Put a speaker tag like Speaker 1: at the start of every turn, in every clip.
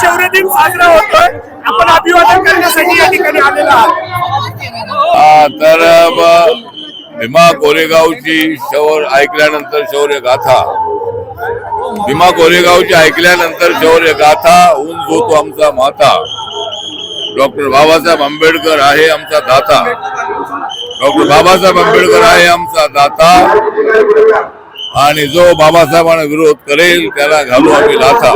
Speaker 1: शौर्य दिन साजरा होतोय. आपण अभिवादन करण्यासाठी या ठिकाणी आलेला आहात.
Speaker 2: तर भीमा कोरेगावची शौर ऐकल्यानंतर शौर्य गाथा. भीमा कोरेगावची ऐकल्यानंतर शौर्य गाथा ऊन होतो आमचा माता. डॉक्टर बाबासाहेब आंबेडकर आहे आमचा दाता. डॉक्टर बाबासाहेब आंबेडकर आहे आमचा दाता. आणि जो बाबासाहेबांना विरोध करेल त्याला घालू आम्ही लाथा.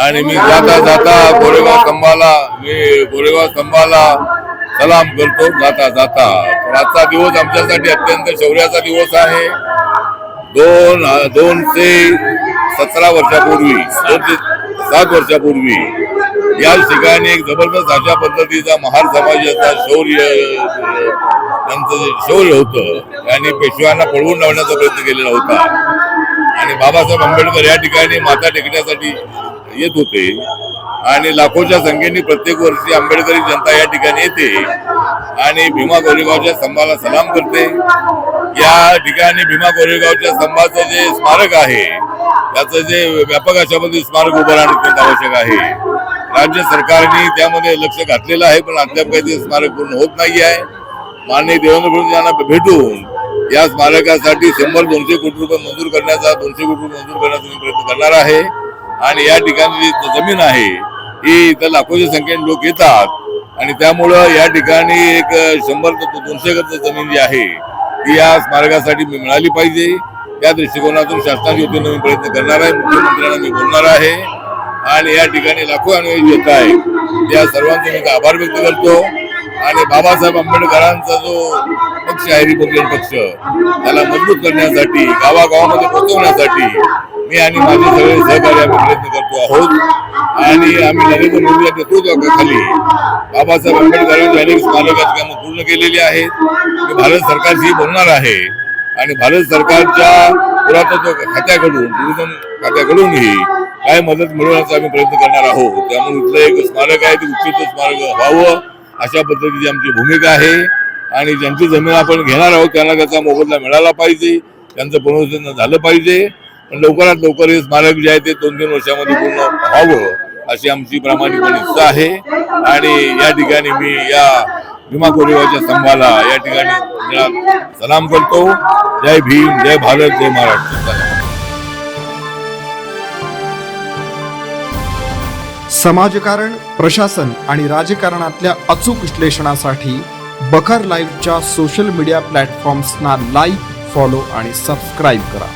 Speaker 2: आणि मी जाता जाता गोरेगाव स्तंभाला मी गोरेगाव स्तंभाला सलाम करतो जाता जाता. तर आजचा दिवस आमच्यासाठी अत्यंत शौर्याचा दिवस आहे. दोन दोन ते सतरा वर्षापूर्वी दोन ते सात वर्षापूर्वी या ठिकाणी एक जबरदस्त अशा पद्धतीचा महार समाजाचा शौर्य त्यांचं शौर्य होतं आणि पेशव्यांना पळवून लावण्याचा प्रयत्न केलेला होता. आणि बाबासाहेब आंबेडकर या ठिकाणी माता टेकण्यासाठी येत होते. आणि लाखोच्या संख्येने प्रत्येक वर्षी आंबेडकरी जनता या ठिकाणी येते आणि भीमा गोरेगावच्या स्तंभाला सलाम करते. या ठिकाणी भीमा गोरेगावच्या स्तंभाचं जे स्मारक आहे त्याचं जे व्यापक अशामध्ये स्मारक उभं राहणं अत्यंत आवश्यक आहे. राज्य सरकारने त्यामध्ये लक्ष घातलेलं आहे पण अद्याप काही ते स्मारक पूर्ण होत नाही आहे माननीय देवेंद्र फडणवीस यांना भेटून या स्मारकासाठी शंभर दोनशे कोटी रुपये मंजूर करण्याचा दोनशे कोटी रुपये मंजूर करण्याचा मी प्रयत्न करणार आहे. आणि या ठिकाणी जी जमीन आहे ही इथं लाखोच्या संख्येने लोक येतात. आणि त्यामुळं या ठिकाणी एक शंभर ते दोनशे गज जमीन जी आहे ती या स्मारकासाठी मिळाली पाहिजे. त्या दृष्टिकोनातून शासनाची योग्य मी प्रयत्न करणार आहे. मुख्यमंत्र्यांना मी बोलणार आहे. आणि या ठिकाणी लाखो अनुयायी येत आहे त्या सर्वांचे मी आभार व्यक्त करतो. आणि बाबासाहेब आंबेडकरांचा जो पक्ष आहे रिपब्लिकन पक्ष त्याला मजबूत करण्यासाठी गावागावामध्ये पोहोचवण्यासाठी मी आणि माझे सगळे सहकारी आम्ही प्रयत्न करतो आहोत. आणि आम्ही नरेंद्र मोदी या नेतृत्वाखाली बाबासाहेब आंबेडकरांच्या अनेक स्मारकाची कामं पूर्ण केलेली आहेत. मी भारत सरकारशी बोलणार आहे. आणि भारत सरकारच्या पुरातत्व खात्याकडून टुरिझम खात्याकडूनही काय मदत मिळवण्याचा आम्ही प्रयत्न करणार आहोत. त्यामुळे इथलं एक स्मारक आहे ते उच्चित स्मारक व्हावं अशा पद्धतीची आमची भूमिका आहे. आणि ज्यांची जमीन आपण घेणार आहोत त्यांना त्याचा मोबदला मिळाला पाहिजे. त्यांचं पुनर्जन झालं पाहिजे. पण लवकरात लवकर हे स्मारक जे आहे ते दोन तीन वर्षामध्ये पूर्ण व्हावं अशी आमची प्रामाणिकपणे इच्छा आहे. आणि या ठिकाणी मी या भीमा कोरेगावच्या स्तंभाला या ठिकाणी सलाम करतो. जय भीम जय भारत जय महाराष्ट्र.
Speaker 3: समाजकारण प्रशासन आणि राजकारणातल्या अचूक विश्लेषणासाठी बखर लाईव्हच्या सोशल मीडिया प्लॅटफॉर्म्सना लाईक फॉलो आणि सबस्क्राईब करा.